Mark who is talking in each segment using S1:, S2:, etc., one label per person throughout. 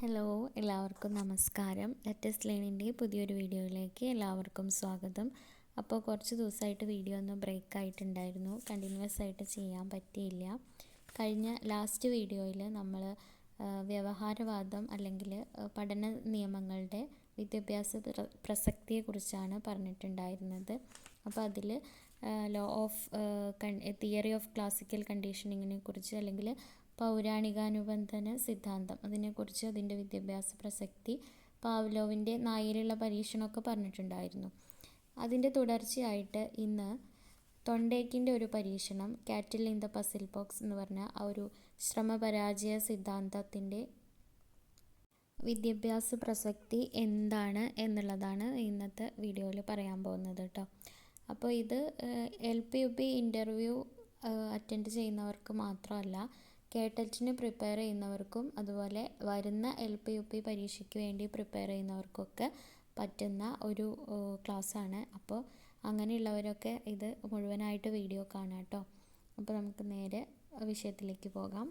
S1: Hello എല്ലാവർക്കും നമസ്കാരം. Latest ലേണിന്റെ പുതിയൊരു വീഡിയോയിലേക്ക് എല്ലാവർക്കും സ്വാഗതം. അപ്പോൾ കുറച്ച് ദിവസമായിട്ട് വീഡിയോ ഒന്ന് ബ്രേക്ക് ആയിട്ടുണ്ടായിരുന്നു. കണ്ടിന്യൂസ് ആയിട്ട് ചെയ്യാൻ പറ്റിയില്ല. കഴിഞ്ഞ ലാസ്റ്റ് വീഡിയോയിൽ നമ്മൾ വ്യവഹാരവാദം അല്ലെങ്കിൽ പഠന നിയമങ്ങളുടെ വിദ്യാഭ്യാസ പ്രസക്തിയെക്കുറിച്ചാണ് പറഞ്ഞിട്ടുണ്ടായിരുന്നത്. അപ്പോൾ അതിൽ law of theory of classical കണ്ടീഷനിങ്ങിനെ കുറിച്ച് അല്ലെങ്കിൽ പൗരാണികാനുബന്ധന സിദ്ധാന്തം. അതിനെക്കുറിച്ച് അതിന്റെ വിദ്യാഭ്യാസ പ്രസക്തി പാവ്ലോവിന്റെ നായയിലുള്ള പരീക്ഷണമൊക്കെ പറഞ്ഞിട്ടുണ്ടായിരുന്നു. അതിന്റെ തുടർച്ചയായിട്ട് ഇന്ന് തൊണ്ടേക്കിന്റെ ഒരു പരീക്ഷണം കാറ്റിൽ ഇൻ ദ പസിൽ ബോക്സ് എന്ന് പറഞ്ഞ ആ ഒരു ശ്രമപരാജയ സിദ്ധാന്തത്തിന്റെ വിദ്യാഭ്യാസ പ്രസക്തി എന്താണ് എന്നുള്ളതാണ് ഇന്നത്തെ വീഡിയോയിൽ പറയാൻ പോകുന്നത് കേട്ടോ. അപ്പോൾ ഇത് L P U P interview attend ചെയ്യുന്നവർക്ക് മാത്രമല്ല കേട്ടറ്റിന് പ്രിപ്പയർ ചെയ്യുന്നവർക്കും അതുപോലെ വരുന്ന എൽ പി യു പി പരീക്ഷയ്ക്ക് വേണ്ടി പ്രിപ്പയർ ചെയ്യുന്നവർക്കൊക്കെ പറ്റുന്ന ഒരു ക്ലാസ്സാണ് അപ്പോൾ അങ്ങനെയുള്ളവരൊക്കെ ഇത് മുഴുവനായിട്ട് വീഡിയോ കാണാം കേട്ടോ. അപ്പോൾ നമുക്ക് നേരെ വിഷയത്തിലേക്ക് പോകാം.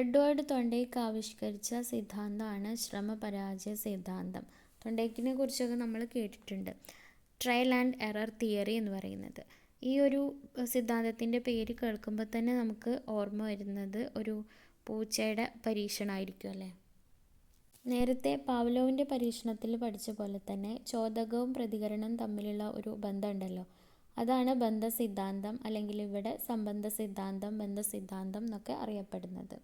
S1: എഡ്വേർഡ് തൊണ്ടേക്ക് ആവിഷ്കരിച്ച സിദ്ധാന്തമാണ് ശ്രമപരാജയ സിദ്ധാന്തം. തൊണ്ടേക്കിനെ കുറിച്ചൊക്കെ നമ്മൾ കേട്ടിട്ടുണ്ട്. ട്രയൽ ആൻഡ് എറർ തിയറി എന്ന് പറയുന്നത്. ഈ ഒരു സിദ്ധാന്തത്തിന്റെ പേര് കേൾക്കുമ്പോൾ തന്നെ നമുക്ക് ഓർമ്മ വരുന്നത് ഒരു പൂച്ചയുടെ പരീക്ഷണമായിരിക്കും അല്ലേ? നേരത്തെ പാവ്ലോവിന്റെ പരീക്ഷണത്തിൽ പഠിച്ച പോലെ തന്നെ ചോദകവും പ്രതികരണവും തമ്മിലുള്ള ഒരു ബന്ധമുണ്ടല്ലോ. അതാണ് ബന്ധ സിദ്ധാന്തം അല്ലെങ്കിൽ ഇവിടെ സംബന്ധ സിദ്ധാന്തം ബന്ധ സിദ്ധാന്തം എന്നൊക്കെ അറിയപ്പെടുന്നത്.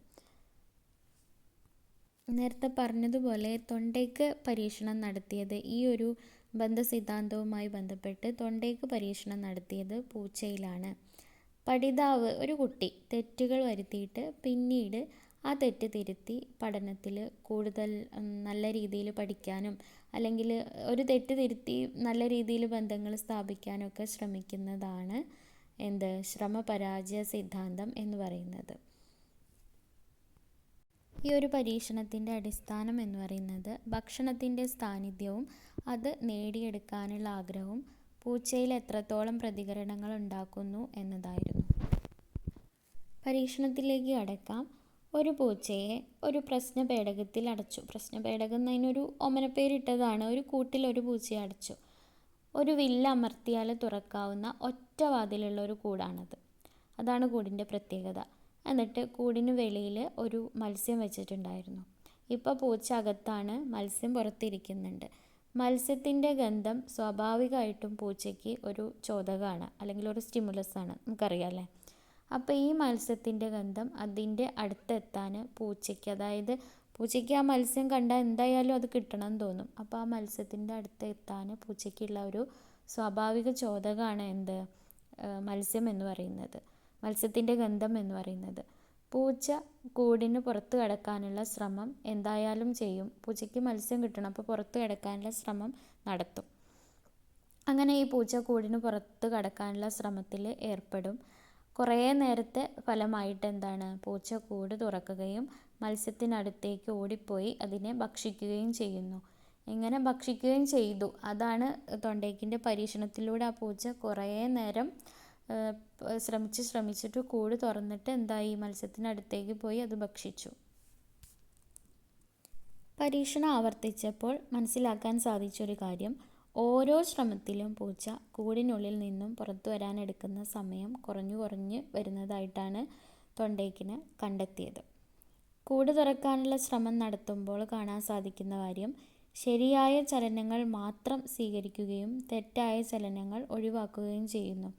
S1: നേരത്തെ പറഞ്ഞതുപോലെ തൊണ്ടയ്ക്ക് പരീക്ഷണം നടത്തിയത് ഈ ഒരു ബന്ധസിദ്ധാന്തവുമായി ബന്ധപ്പെട്ട് തൊണ്ടേക്ക് പരീക്ഷണം നടത്തിയത് പൂച്ചയിലാണ്. പഠിതാവ് ഒരു കുട്ടി തെറ്റുകൾ വരുത്തിയിട്ട് പിന്നീട് ആ തെറ്റ് തിരുത്തി പഠനത്തിൽ കൂടുതൽ നല്ല രീതിയിൽ പഠിക്കാനും അല്ലെങ്കിൽ ഒരു തെറ്റ് തിരുത്തി നല്ല രീതിയിൽ ബന്ധങ്ങൾ സ്ഥാപിക്കാനൊക്കെ ശ്രമിക്കുന്നതാണ് എന്ത്? ശ്രമപരാജയ സിദ്ധാന്തം എന്ന് പറയുന്നത്. ഈ ഒരു പരീക്ഷണത്തിന്റെ അടിസ്ഥാനം എന്ന് പറയുന്നത് ഭക്ഷണത്തിന്റെ സാന്നിധ്യവും അത് നേടിയെടുക്കാനുള്ള ആഗ്രഹവും പൂച്ചയിൽ എത്രത്തോളം പ്രതികരണങ്ങൾ ഉണ്ടാക്കുന്നു എന്നതായിരുന്നു. പരീക്ഷണത്തിലേക്ക് അടക്കാം ഒരു പൂച്ചയെ ഒരു പ്രശ്ന പേടകത്തിൽ അടച്ചു. പ്രശ്ന പേടകം എന്നതിനൊരു ഒമനപ്പേരിട്ടതാണ്. ഒരു കൂട്ടിൽ ഒരു പൂച്ചയെ അടച്ചു. ഒരു വില്ല അമർത്തിയാൽ തുറക്കാവുന്ന ഒറ്റ വാതിലുള്ള ഒരു കൂടാണത്. അതാണ് കൂടിന്റെ പ്രത്യേകത. എന്നിട്ട് കൂടിന് വെളിയിൽ ഒരു മത്സ്യം വെച്ചിട്ടുണ്ടായിരുന്നു. ഇപ്പോൾ പൂച്ച അകത്താണ് മത്സ്യം പുറത്തിരിക്കുന്നുണ്ട്. മത്സ്യത്തിന്റെ ഗന്ധം സ്വാഭാവികമായിട്ടും പൂച്ചയ്ക്ക് ഒരു ചോദകമാണ് അല്ലെങ്കിൽ ഒരു സ്റ്റിമുലസ് ആണ് നമുക്കറിയാമല്ലേ? അപ്പോൾ ഈ മത്സ്യത്തിന്റെ ഗന്ധം അതിന്റെ അടുത്തെത്താൻ പൂച്ചയ്ക്ക് അതായത് പൂച്ചയ്ക്ക് ആ മത്സ്യം കണ്ടാൽ എന്തായാലും അത് കിട്ടണം എന്ന് തോന്നും. അപ്പോൾ ആ മത്സ്യത്തിന്റെ അടുത്ത് എത്താൻ പൂച്ചയ്ക്കുള്ള ഒരു സ്വാഭാവിക ചോദകമാണ് എന്ത്? മത്സ്യം എന്ന് പറയുന്നത്. മത്സ്യത്തിന്റെ ഗന്ധം എന്ന് പറയുന്നത്. പൂച്ച കൂടിന് പുറത്ത് കിടക്കാനുള്ള ശ്രമം എന്തായാലും ചെയ്യും. പൂച്ചയ്ക്ക് മത്സ്യം കിട്ടണം അപ്പോൾ പുറത്ത് കിടക്കാനുള്ള ശ്രമം നടത്തും. അങ്ങനെ ഈ പൂച്ച കൂടിന് പുറത്ത് കടക്കാനുള്ള ശ്രമത്തിൽ ഏർപ്പെടും. കുറേ നേരത്തെ ഫലമായിട്ട് എന്താണ്? പൂച്ച കൂട് തുറക്കുകയും മത്സ്യത്തിനടുത്തേക്ക് ഓടിപ്പോയി അതിനെ ഭക്ഷിക്കുകയും ചെയ്യുന്നു. ഇങ്ങനെ ഭക്ഷിക്കുകയും ചെയ്തു? അതാണ് തൊണ്ടേക്കിന്റെ പരീക്ഷണത്തിലൂടെ ആ പൂച്ച കുറേ നേരം ശ്രമിച്ച് ശ്രമിച്ചിട്ട് കൂട് തുറന്നിട്ട് എന്തായി? മത്സ്യത്തിനടുത്തേക്ക് പോയി അത് ഭക്ഷിച്ചു. പരീക്ഷണം ആവർത്തിച്ചപ്പോൾ മനസ്സിലാക്കാൻ സാധിച്ചൊരു കാര്യം ഓരോ ശ്രമത്തിലും പൂച്ച കൂടിനുള്ളിൽ നിന്നും പുറത്തു വരാനെടുക്കുന്ന സമയം കുറഞ്ഞു കുറഞ്ഞ് വരുന്നതായിട്ടാണ് തൊണ്ടേക്കിന് കണ്ടെത്തിയത്. കൂട് തുറക്കാനുള്ള ശ്രമം നടത്തുമ്പോൾ കാണാൻ സാധിക്കുന്ന കാര്യം ശരിയായ ചലനങ്ങൾ മാത്രം സ്വീകരിക്കുകയും തെറ്റായ ചലനങ്ങൾ ഒഴിവാക്കുകയും ചെയ്യുന്നു.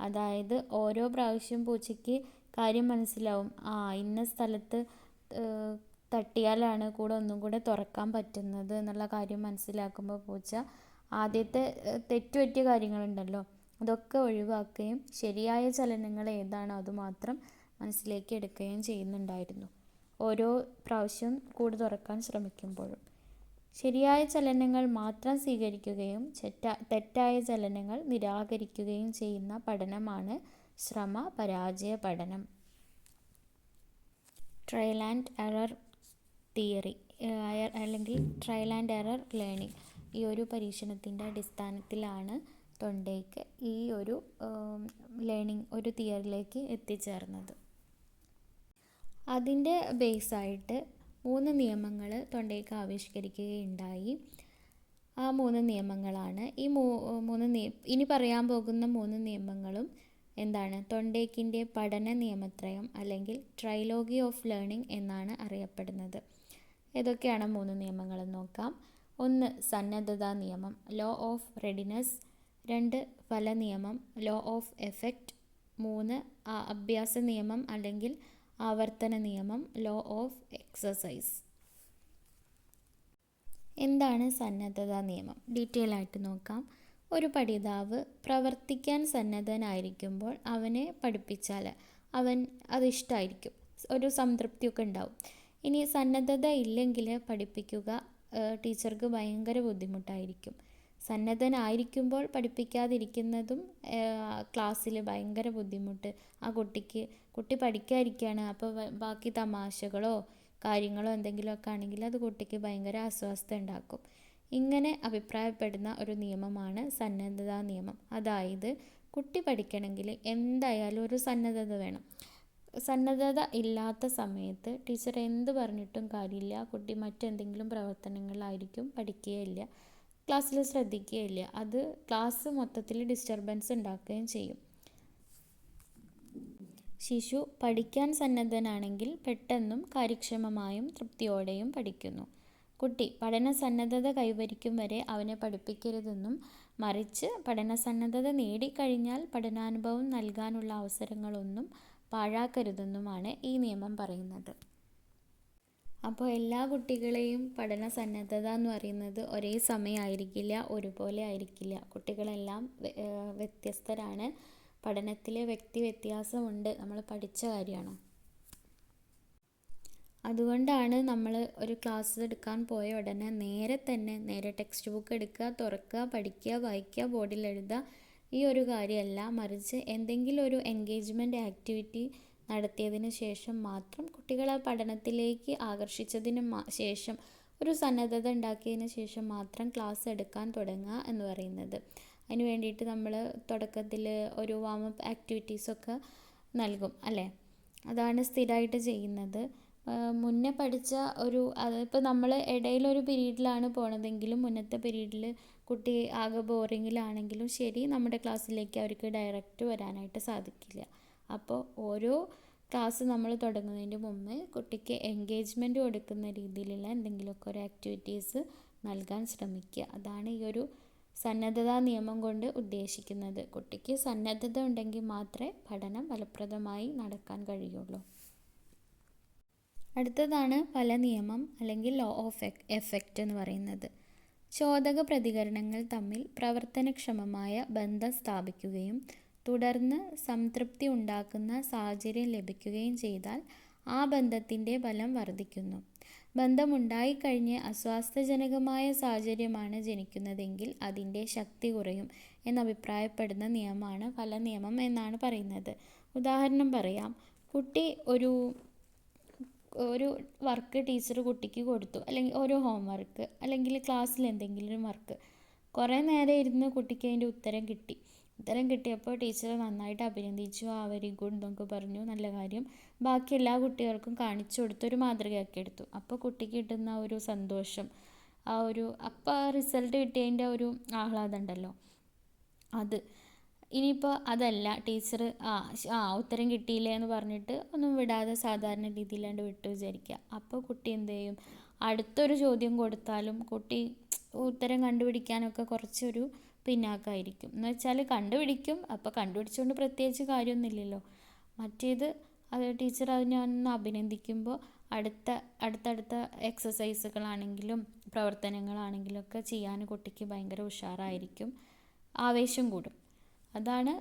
S1: അതായത് ഓരോ പ്രാവശ്യം പൂച്ചയ്ക്ക് കാര്യം മനസ്സിലാവും. ആ ഇന്ന സ്ഥലത്ത് തട്ടിയാലാണ് കൂടെ ഒന്നും കൂടെ തുറക്കാൻ പറ്റുന്നത് എന്നുള്ള കാര്യം മനസ്സിലാക്കുമ്പോൾ പൂച്ച ആദ്യത്തെ തെറ്റുപറ്റിയ കാര്യങ്ങളുണ്ടല്ലോ. അതൊക്കെ ഒഴിവാക്കുകയും ശരിയായ ചലനങ്ങൾ ഏതാണോ അതുമാത്രം മനസ്സിലേക്ക് എടുക്കുകയും ചെയ്യുന്നുണ്ടായിരുന്നു. ഓരോ പ്രാവശ്യം കൂട് തുറക്കാൻ ശ്രമിക്കുമ്പോഴും. ശരിയായ ചലനങ്ങൾ മാത്രം സ്വീകരിക്കുകയും തെറ്റായ ചലനങ്ങൾ നിരാകരിക്കുകയും ചെയ്യുന്ന പഠനമാണ് ശ്രമ പരാജയ പഠനം. ട്രയൽ ആൻഡ് എറർ തിയറി അല്ലെങ്കിൽ ട്രയൽ ആൻഡ് എറർ ലേണിംഗ് ഈ ഒരു പരീക്ഷണത്തിന്റെ അടിസ്ഥാനത്തിലാണ് തൊണ്ടയ്ക്ക് ഈ ഒരു ലേണിംഗ് ഒരു തിയറിലേക്ക് എത്തിച്ചേർന്നത്. അതിന്റെ ബേസായിട്ട് മൂന്ന് നിയമങ്ങൾ തൊണ്ടയ്ക്ക് ആവിഷ്കരിക്കുകയുണ്ടായി. ആ മൂന്ന് നിയമങ്ങളാണ്. ഈ മൂ മൂന്ന് ഇനി പറയാൻ പോകുന്ന മൂന്ന് നിയമങ്ങളും എന്താണ്? തൊണ്ടേക്കിന്റെ പഠന നിയമത്രയം അല്ലെങ്കിൽ ട്രൈലോഗി ഓഫ് ലേണിംഗ് എന്നാണ് അറിയപ്പെടുന്നത്. ഏതൊക്കെയാണ് മൂന്ന് നിയമങ്ങൾ നോക്കാം. ഒന്ന് സന്നദ്ധതാ നിയമം ലോ ഓഫ് റെഡിനെസ്. രണ്ട് ഫല നിയമം ലോ ഓഫ് എഫക്റ്റ്. മൂന്ന് അഭ്യാസ നിയമം അല്ലെങ്കിൽ ആവർത്തന നിയമം ലോ ഓഫ് എക്സസൈസ് എന്താണ് സന്നദ്ധതാ നിയമം? ഡീറ്റെയിൽ ആയിട്ട് നോക്കാം. ഒരു പഠിതാവ് പ്രവർത്തിക്കാൻ സന്നദ്ധനായിരിക്കുമ്പോൾ അവനെ പഠിപ്പിച്ചാൽ അവൻ അത് ഇഷ്ടമായിരിക്കും ഒരു സംതൃപ്തിയൊക്കെ ഉണ്ടാവും. ഇനി സന്നദ്ധത ഇല്ലെങ്കിൽ പഠിപ്പിക്കുക ടീച്ചർക്ക് ഭയങ്കര ബുദ്ധിമുട്ടായിരിക്കും. സന്നദ്ധനായിരിക്കുമ്പോൾ പഠിപ്പിക്കാതിരിക്കുന്നതും ക്ലാസ്സിൽ ഭയങ്കര ബുദ്ധിമുട്ട്. ആ കുട്ടിക്ക് കുട്ടി പഠിക്കാതിരിക്കുകയാണ് അപ്പോൾ ബാക്കി തമാശകളോ കാര്യങ്ങളോ എന്തെങ്കിലുമൊക്കെ ആണെങ്കിൽ അത് കുട്ടിക്ക് ഭയങ്കര അസ്വസ്ഥ ഉണ്ടാക്കും. ഇങ്ങനെ അഭിപ്രായപ്പെടുന്ന ഒരു നിയമമാണ് സന്നദ്ധതാ നിയമം. അതായത് കുട്ടി പഠിക്കണമെങ്കിൽ എന്തായാലും ഒരു സന്നദ്ധത വേണം. സന്നദ്ധത ഇല്ലാത്ത സമയത്ത് ടീച്ചർ എന്ത് പറഞ്ഞിട്ടും കാര്യമില്ല. കുട്ടി മറ്റെന്തെങ്കിലും പ്രവർത്തനങ്ങളിലായിരിക്കും പഠിക്കുകയില്ല. ക്ലാസ്സിൽ ശ്രദ്ധിക്കുകയില്ല. അത് ക്ലാസ് മൊത്തത്തിൽ ഡിസ്റ്റർബൻസ് ഉണ്ടാക്കുകയും ചെയ്യും. ശിശു പഠിക്കാൻ സന്നദ്ധനാണെങ്കിൽ പെട്ടെന്നും കാര്യക്ഷമമായും തൃപ്തിയോടെയും പഠിക്കുന്നു. കുട്ടി പഠന സന്നദ്ധത കൈവരിക്കും വരെ അവനെ പഠിപ്പിക്കരുതെന്നും മറിച്ച് പഠന സന്നദ്ധത നേടിക്കഴിഞ്ഞാൽ പഠനാനുഭവം നൽകാനുള്ള അവസരങ്ങളൊന്നും പാഴാക്കരുതെന്നുമാണ് ഈ നിയമം പറയുന്നത്. അപ്പോൾ എല്ലാ കുട്ടികളെയും പഠന സന്നദ്ധത എന്ന് പറയുന്നത് ഒരേ സമയമായിരിക്കില്ല ഒരുപോലെ ആയിരിക്കില്ല. കുട്ടികളെല്ലാം വ്യത്യസ്തരാണ്. പഠനത്തിലെ വ്യക്തി വ്യത്യാസമുണ്ട്. നമ്മൾ പഠിച്ച കാര്യമാണ്. അതുകൊണ്ടാണ് നമ്മൾ ഒരു ക്ലാസ് എടുക്കാൻ പോയ ഉടനെ നേരെ തന്നെ നേരെ ടെക്സ്റ്റ് ബുക്ക് എടുക്കുക തുറക്കുക പഠിക്കുക വായിക്കുക ബോർഡിൽ എഴുതുക. ഈ ഒരു കാര്യമല്ല. മറിച്ച് എന്തെങ്കിലും ഒരു എൻഗേജ്മെന്റ് ആക്ടിവിറ്റി നടത്തിയതിന് ശേഷം മാത്രം കുട്ടികളെ പഠനത്തിലേക്ക് ആകർഷിച്ചതിന് ശേഷം ഒരു സന്നദ്ധത ഉണ്ടാക്കിയതിന് ശേഷം മാത്രം ക്ലാസ് എടുക്കാൻ തുടങ്ങുക എന്ന് പറയുന്നത്. അതിന് വേണ്ടിയിട്ട് നമ്മൾ തുടക്കത്തിൽ ഒരു വാമപ്പ് ആക്ടിവിറ്റീസൊക്കെ നൽകും അല്ലേ? അതാണ് സ്ഥിരമായിട്ട് ചെയ്യുന്നത്. മുന്നേ പഠിച്ച ഒരു അതിപ്പോൾ നമ്മൾ ഇടയിലൊരു പീരീഡിലാണ് പോണതെങ്കിലും മുന്നത്തെ പീരീഡിൽ കുട്ടി ആകെ ബോറിങ്ങിലാണെങ്കിലും ശരി നമ്മുടെ ക്ലാസ്സിലേക്ക് അവർക്ക് ഡയറക്റ്റ് വരാനായിട്ട് സാധിക്കില്ല. അപ്പോൾ ഓരോ ക്ലാസ് നമ്മൾ തുടങ്ങുന്നതിന് മുമ്പ് കുട്ടിക്ക് എൻഗേജ്മെന്റ് കൊടുക്കുന്ന രീതിയിലുള്ള എന്തെങ്കിലുമൊക്കെ ഒരു ആക്ടിവിറ്റീസ് നൽകാൻ ശ്രമിക്കുക. അതാണ് ഈ ഒരു സന്നദ്ധതാ നിയമം കൊണ്ട് ഉദ്ദേശിക്കുന്നത്. കുട്ടിക്ക് സന്നദ്ധത ഉണ്ടെങ്കിൽ മാത്രമേ പഠനം ഫലപ്രദമായി നടക്കാൻ കഴിയുള്ളൂ. അടുത്തതാണ് ഫല നിയമം അല്ലെങ്കിൽ ലോ ഓഫ് എഫക്റ്റ് എന്ന് പറയുന്നത്. ചോദക പ്രതികരണങ്ങൾ തമ്മിൽ പ്രവർത്തനക്ഷമമായ ബന്ധം സ്ഥാപിക്കുകയും തുടർന്ന് സംതൃപ്തി ഉണ്ടാക്കുന്ന സാഹചര്യം ലഭിക്കുകയും ചെയ്താൽ ആ ബന്ധത്തിന്റെ ബലം വർദ്ധിക്കുന്നു. ബന്ധമുണ്ടായിക്കഴിഞ്ഞ് അസ്വാസ്ഥ്യജനകമായ സാഹചര്യമാണ് ജനിക്കുന്നതെങ്കിൽ അതിന്റെ ശക്തി കുറയും എന്നഭിപ്രായപ്പെടുന്ന നിയമമാണ് ഫല നിയമം എന്നാണ് പറയുന്നത്. ഉദാഹരണം പറയാം. കുട്ടി ഒരു ഒരു വർക്ക് ടീച്ചർ കുട്ടിക്ക് കൊടുത്തു. അല്ലെങ്കിൽ ഒരു ഹോം വർക്ക്. അല്ലെങ്കിൽ ക്ലാസ്സിൽ എന്തെങ്കിലും വർക്ക്. കുറേ നേരം ഇരുന്ന് കുട്ടിക്ക് അതിന്റെ ഉത്തരം കിട്ടി. ഉത്തരം കിട്ടിയപ്പോൾ ടീച്ചർ നന്നായിട്ട് അഭിനന്ദിച്ചു. ആ വെരി ഗുഡ് എന്നൊക്കെ പറഞ്ഞു. നല്ല കാര്യം. ബാക്കി എല്ലാ കുട്ടികൾക്കും കാണിച്ചു കൊടുത്തൊരു മാതൃകയാക്കി എടുത്തു. അപ്പോൾ കുട്ടിക്ക് കിട്ടുന്ന ഒരു സന്തോഷം ആ ഒരു അപ്പോൾ റിസൾട്ട് കിട്ടിയതിന്റെ ഒരു ആഹ്ലാദം ഉണ്ടല്ലോ. അത്. ഇനിയിപ്പോൾ അതല്ല ടീച്ചർ ആ ആ ഉത്തരം കിട്ടിയില്ലേ എന്ന് പറഞ്ഞിട്ട് ഒന്നും വിടാതെ സാധാരണ രീതിയിലാണ്ട് വിട്ടു വിചാരിക്കുക. അപ്പോൾ കുട്ടി എന്ത് ചെയ്യും? അടുത്തൊരു ചോദ്യം കൊടുത്താലും കുട്ടി ഉത്തരം കണ്ടുപിടിക്കാനൊക്കെ കുറച്ചൊരു പിന്നാക്കമായിരിക്കും എന്ന് വെച്ചാൽ കണ്ടുപിടിക്കും. അപ്പോൾ കണ്ടുപിടിച്ചുകൊണ്ട് പ്രത്യേകിച്ച് കാര്യമൊന്നുമില്ലല്ലോ. മറ്റേത് അത് ടീച്ചർ അതിനെ അഭിനന്ദിക്കുമ്പോൾ അടുത്ത അടുത്തടുത്ത എക്സസൈസുകളാണെങ്കിലും പ്രവർത്തനങ്ങളാണെങ്കിലും ഒക്കെ ചെയ്യാൻ കുട്ടിക്ക് ഭയങ്കര ഉഷാറായിരിക്കും. ആവേശം കൂടും. അതാണ്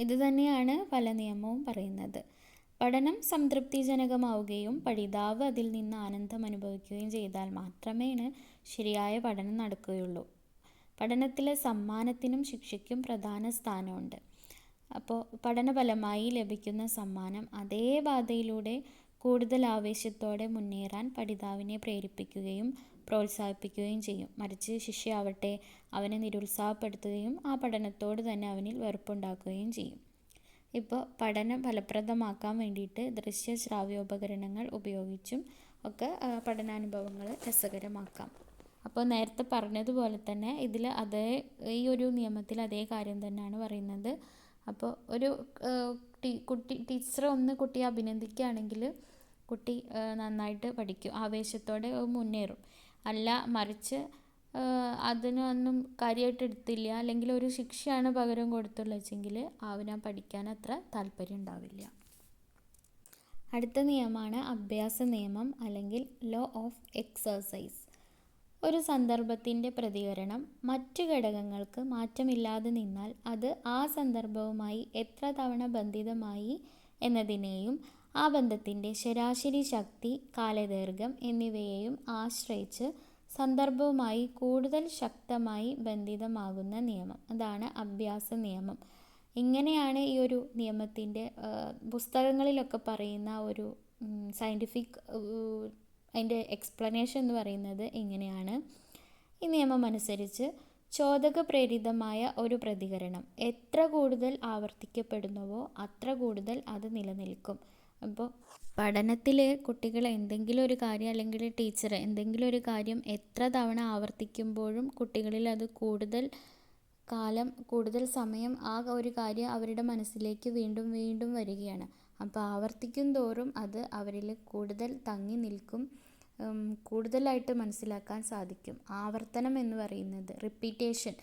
S1: ഇത് തന്നെയാണ് പല നിയമവും പറയുന്നത്. പഠനം സംതൃപ്തിജനകമാവുകയും പഠിതാവ് അതിൽ നിന്ന് ആനന്ദം അനുഭവിക്കുകയും ചെയ്താൽ മാത്രമേ ശരിയായ പഠനം നടക്കുകയുള്ളൂ. പഠനത്തിലെ സമ്മാനത്തിനും ശിക്ഷയ്ക്കും പ്രധാന സ്ഥാനമുണ്ട്. അപ്പോൾ പഠനഫലമായി ലഭിക്കുന്ന സമ്മാനം അതേ പാതയിലൂടെ കൂടുതൽ ആവേശത്തോടെ മുന്നേറാൻ പഠിതാവിനെ പ്രേരിപ്പിക്കുകയും പ്രോത്സാഹിപ്പിക്കുകയും ചെയ്യും. മറിച്ച് ശിഷ്യയാവട്ടെ അവനെ നിരുത്സാഹപ്പെടുത്തുകയും ആ പഠനത്തോട് തന്നെ അവനിൽ വെറുപ്പുണ്ടാക്കുകയും ചെയ്യും. ഇപ്പോൾ പഠനം ഫലപ്രദമാക്കാൻ വേണ്ടിയിട്ട് ദൃശ്യ ശ്രാവ്യോപകരണങ്ങൾ ഉപയോഗിച്ചും ഒക്കെ പഠനാനുഭവങ്ങൾ രസകരമാക്കാം. അപ്പോൾ നേരത്തെ പറഞ്ഞതുപോലെ തന്നെ ഇതിൽ അതേ ഈ ഒരു നിയമത്തിൽ അതേ കാര്യം തന്നെയാണ് പറയുന്നത്. അപ്പോൾ ഒരു കുട്ടി ടീച്ചർ ഒന്ന് കുട്ടിയെ അഭിനന്ദിക്കുകയാണെങ്കിൽ കുട്ടി നന്നായിട്ട് പഠിക്കും ആവേശത്തോടെ മുന്നേറും. അല്ല മറിച്ച് അതിനൊന്നും കാര്യമായിട്ട് എടുത്തില്ല അല്ലെങ്കിൽ ഒരു ശിക്ഷയാണ് പകരം കൊടുത്തുള്ള വെച്ചെങ്കിൽ അവനാ പഠിക്കാൻ അത്ര താല്പര്യം ഉണ്ടാവില്ല. അടുത്ത നിയമമാണ് അഭ്യാസ നിയമം അല്ലെങ്കിൽ ലോ ഓഫ് എക്സർസൈസ് ഒരു സന്ദർഭത്തിന്റെ പ്രതികരണം മറ്റു ഘടകങ്ങൾക്ക് മാറ്റമില്ലാതെ നിന്നാൽ അത് ആ സന്ദർഭവുമായി എത്ര തവണ ബന്ധിതമായി എന്നതിനെയും ആ ബന്ധത്തിന്റെ ശരാശരി ശക്തി കാലദീർഘം എന്നിവയെയും ആശ്രയിച്ച് സന്ദർഭവുമായി കൂടുതൽ ശക്തമായി ബന്ധിതമാകുന്ന നിയമം. അതാണ് അഭ്യാസ നിയമം. ഇങ്ങനെയാണ് ഈ ഒരു നിയമത്തിന്റെ പുസ്തകങ്ങളിലൊക്കെ പറയുന്ന ഒരു സയന്റിഫിക് അതിന്റെ എക്സ്പ്ലനേഷൻ എന്ന് പറയുന്നത് ഇങ്ങനെയാണ്. ഈ നിയമം അനുസരിച്ച് ചോദക പ്രേരിതമായ ഒരു പ്രതികരണം എത്ര കൂടുതൽ ആവർത്തിക്കപ്പെടുന്നുവോ അത്ര കൂടുതൽ അത് നിലനിൽക്കും. അപ്പോൾ പഠനത്തിൽ കുട്ടികൾ എന്തെങ്കിലും ഒരു കാര്യം അല്ലെങ്കിൽ ടീച്ചർ എന്തെങ്കിലും ഒരു കാര്യം എത്ര തവണ ആവർത്തിക്കുമ്പോഴും കുട്ടികളിൽ അത് കൂടുതൽ കാലം കൂടുതൽ സമയം ആ ഒരു കാര്യം അവരുടെ മനസ്സിലേക്ക് വീണ്ടും വീണ്ടും വരികയാണ്. അപ്പോൾ ആവർത്തിക്കും തോറും അത് അവരിൽ കൂടുതൽ തങ്ങി നിൽക്കും കൂടുതലായിട്ട് മനസ്സിലാക്കാൻ സാധിക്കും. ആവർത്തനം എന്ന് പറയുന്നത് റിപ്പീറ്റേഷൻ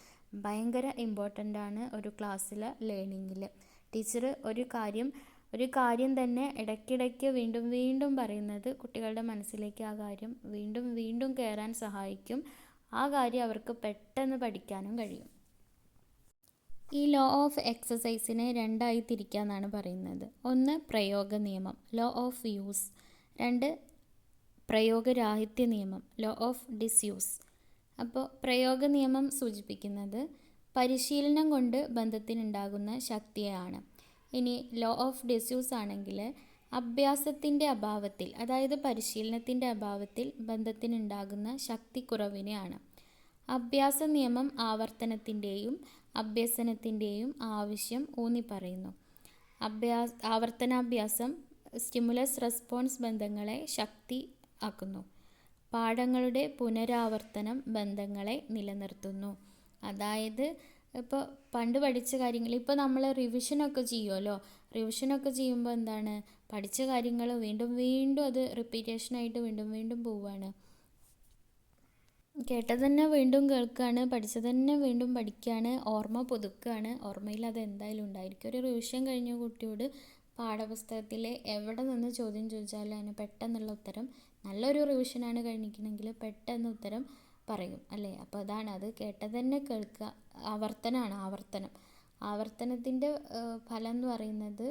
S1: ഭയങ്കര ഇമ്പോർട്ടന്റ് ആണ് ഒരു ക്ലാസ്സിലെ ലേണിങ്ങിൽ ടീച്ചർ ഒരു കാര്യം ഒരു കാര്യം തന്നെ ഇടയ്ക്കിടയ്ക്ക് വീണ്ടും വീണ്ടും പറയുന്നത് കുട്ടികളുടെ മനസ്സിലേക്ക് ആ കാര്യം വീണ്ടും വീണ്ടും കയറാൻ സഹായിക്കും. ആ കാര്യം അവർക്ക് പെട്ടെന്ന് പഠിക്കാനും കഴിയും. ഈ ലോ ഓഫ് എക്സസൈസിനെ രണ്ടായി തിരിക്കാമെന്നാണ് പറയുന്നത്. ഒന്ന് പ്രയോഗ നിയമം ലോ ഓഫ് യൂസ് രണ്ട് പ്രയോഗരാഹിത്യ നിയമം ലോ ഓഫ് ഡിസ്യൂസ് അപ്പോൾ പ്രയോഗ നിയമം സൂചിപ്പിക്കുന്നത് പരിശീലനം കൊണ്ട് ബന്ധത്തിനുണ്ടാകുന്ന ശക്തിയാണ്. ഇനി ലോ ഓഫ് ഡിസ്യൂസ് ആണെങ്കിൽ അഭ്യാസത്തിന്റെ അഭാവത്തിൽ അതായത് പരിശീലനത്തിന്റെ അഭാവത്തിൽ ബന്ധത്തിനുണ്ടാകുന്ന ശക്തിക്കുറവിനെയാണ്. അഭ്യാസ നിയമം ആവർത്തനത്തിന്റെയും അഭ്യസനത്തിന്റെയും ആവശ്യം ഊന്നി പറയുന്നു അഭ്യാസ ആവർത്തനാഭ്യാസം സ്റ്റിമുലസ് റെസ്പോൺസ് ബന്ധങ്ങളെ ശക്തി ആക്കുന്നു. പാഠങ്ങളുടെ പുനരാവർത്തനം ബന്ധങ്ങളെ നിലനിർത്തുന്നു. അതായത് ഇപ്പോൾ പണ്ട് പഠിച്ച കാര്യങ്ങൾ ഇപ്പോൾ നമ്മൾ റിവിഷനൊക്കെ ചെയ്യുമല്ലോ റിവിഷനൊക്കെ ചെയ്യുമ്പോൾ എന്താണ്? പഠിച്ച കാര്യങ്ങൾ വീണ്ടും വീണ്ടും അത് റിപ്പീറ്റേഷനായിട്ട് വീണ്ടും വീണ്ടും പോവുകയാണ് കേട്ടത് തന്നെ വീണ്ടും കേൾക്കുകയാണ് പഠിച്ചത് തന്നെ വീണ്ടും പഠിക്കുകയാണ് ഓർമ്മ പുതുക്കുകയാണ് ഓർമ്മയിൽ അത് എന്തായാലും ഉണ്ടായിരിക്കും. ഒരു റിവിഷൻ കഴിഞ്ഞ കുട്ടിയോട് പാഠപുസ്തകത്തിൽ എവിടെ നിന്ന് ചോദ്യം ചോദിച്ചാലും അതിന് പെട്ടെന്നുള്ള ഉത്തരം നല്ലൊരു റിവിഷനാണ് കഴിഞ്ഞിരിക്കണമെങ്കിൽ പെട്ടെന്ന് ഉത്തരം പറയും അല്ലേ? അപ്പോൾ അതാണ് അത് കേട്ടത് തന്നെ കേൾക്കുക ആവർത്തനമാണ് ആവർത്തനം ആവർത്തനത്തിന്റെ ഫലം എന്ന് പറയുന്നത്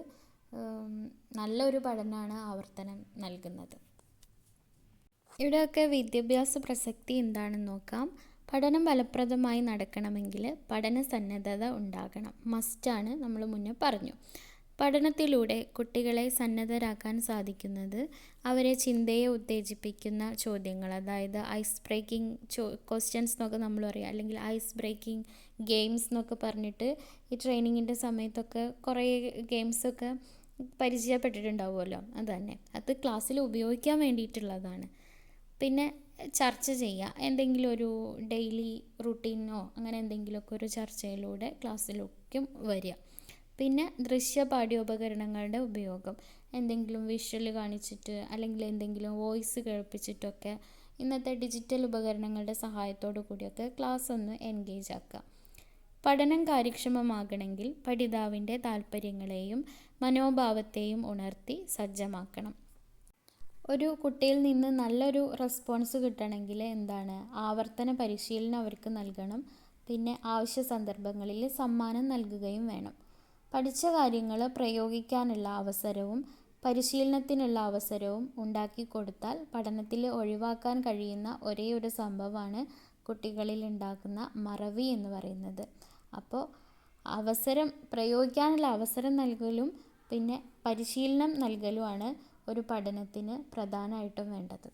S1: നല്ലൊരു പഠനമാണ് ആവർത്തനം നൽകുന്നത്. ഇവിടെയൊക്കെ വിദ്യാഭ്യാസ പ്രസക്തി എന്താണെന്ന് നോക്കാം. പഠനം ഫലപ്രദമായി നടക്കണമെങ്കിൽ പഠന സന്നദ്ധത ഉണ്ടാകണം മസ്റ്റാണ് നമ്മൾ മുന്നേ പറഞ്ഞു. പഠനത്തിലൂടെ കുട്ടികളെ സന്നദ്ധരാക്കാൻ സാധിക്കുന്നത് അവരെ ചിന്തയെ ഉത്തേജിപ്പിക്കുന്ന ചോദ്യങ്ങൾ അതായത് ഐസ് ബ്രേക്കിംഗ് ചോ ക്വസ്റ്റ്യൻസ് എന്നൊക്കെ നമ്മൾ പറയാം. അല്ലെങ്കിൽ ഐസ് ബ്രേക്കിംഗ് ഗെയിംസ് എന്നൊക്കെ പറഞ്ഞിട്ട് ഈ ട്രെയിനിങ്ങിന്റെ സമയത്തൊക്കെ കുറേ ഗെയിംസൊക്കെ പരിചയപ്പെട്ടിട്ടുണ്ടാവുമല്ലോ. അത് തന്നെ. അത് ക്ലാസ്സിൽ ഉപയോഗിക്കാൻ വേണ്ടിയിട്ടുള്ളതാണ്. പിന്നെ ചർച്ച ചെയ്യുക എന്തെങ്കിലും ഒരു ഡെയിലി റുട്ടീനോ അങ്ങനെ എന്തെങ്കിലുമൊക്കെ ഒരു ചർച്ചയിലൂടെ ക്ലാസ്സിലേക്കും വരിക. പിന്നെ ദൃശ്യ പാഠ്യോപകരണങ്ങളുടെ ഉപയോഗം. എന്തെങ്കിലും വിഷ്വൽ കാണിച്ചിട്ട് അല്ലെങ്കിൽ എന്തെങ്കിലും വോയിസ് കേൾപ്പിച്ചിട്ടൊക്കെ ഇന്നത്തെ ഡിജിറ്റൽ ഉപകരണങ്ങളുടെ സഹായത്തോടു കൂടിയൊക്കെ ക്ലാസ് ഒന്ന് എൻഗേജ് ആക്കുക. പഠനം കാര്യക്ഷമമാകണമെങ്കിൽ പഠിതാവിന്റെ താല്പര്യങ്ങളെയും മനോഭാവത്തെയും ഉണർത്തി സജ്ജമാക്കണം. ഒരു കുട്ടിയിൽ നിന്ന് നല്ലൊരു റെസ്പോൺസ് കിട്ടണമെങ്കിൽ എന്താണ്? ആവർത്തന പരിശീലനം അവർക്ക് നൽകണം. പിന്നെ ആവശ്യ സന്ദർഭങ്ങളിൽ സമ്മാനം നൽകുകയും വേണം. പഠിച്ച കാര്യങ്ങൾ പ്രയോഗിക്കാനുള്ള അവസരവും പരിശീലനത്തിനുള്ള അവസരവും ഉണ്ടാക്കി കൊടുത്താൽ പഠനത്തിൽ ഒഴിവാക്കാൻ കഴിയുന്ന ഒരേ ഒരു സംഭവമാണ് കുട്ടികളിൽ ഉണ്ടാക്കുന്ന മറവി എന്ന് പറയുന്നത്. അപ്പോൾ അവസരം പ്രയോഗിക്കാനുള്ള അവസരം നൽകലും പിന്നെ പരിശീലനം നൽകലുമാണ് ഒരു പഠനത്തിന് പ്രധാനമായിട്ടും വേണ്ടത്.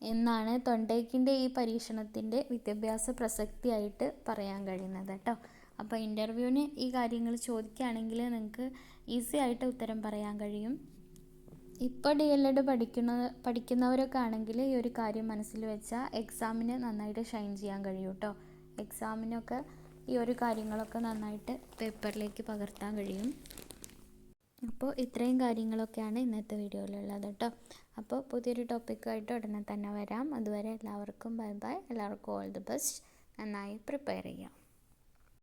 S1: എന്നാണ് തൊണ്ടയ്ക്കിന്റെ ഈ പരീക്ഷണത്തിന്റെ വിദ്യാഭ്യാസ പ്രസക്തിയായിട്ട് പറയാൻ കഴിയുന്നത് കേട്ടോ. അപ്പോൾ ഇന്റർവ്യൂവിന് ഈ കാര്യങ്ങൾ ചോദിക്കുകയാണെങ്കിൽ നിങ്ങൾക്ക് ഈസി ആയിട്ട് ഉത്തരം പറയാൻ കഴിയും. ഇപ്പോൾ ഡി എൽ എഡ് പഠിക്കുന്ന പഠിക്കുന്നവരൊക്കെ ആണെങ്കിൽ ഈ ഒരു കാര്യം മനസ്സിൽ വെച്ചാൽ എക്സാമിന് നന്നായിട്ട് ഷൈൻ ചെയ്യാൻ കഴിയും കേട്ടോ. എക്സാമിനൊക്കെ ഈ ഒരു കാര്യങ്ങളൊക്കെ നന്നായിട്ട് പേപ്പറിലേക്ക് പകർത്താൻ കഴിയും. അപ്പോൾ ഇത്രയും കാര്യങ്ങളൊക്കെയാണ് ഇന്നത്തെ വീഡിയോയിലുള്ളത് കേട്ടോ. അപ്പോൾ പുതിയൊരു ടോപ്പിക്കായിട്ട് ഉടനെ തന്നെ വരാം. അതുവരെ എല്ലാവർക്കും ബൈ ബൈ. എല്ലാവർക്കും ഓൾ ദി ബെസ്റ്റ്. നന്നായി പ്രിപ്പയർ ചെയ്യാം.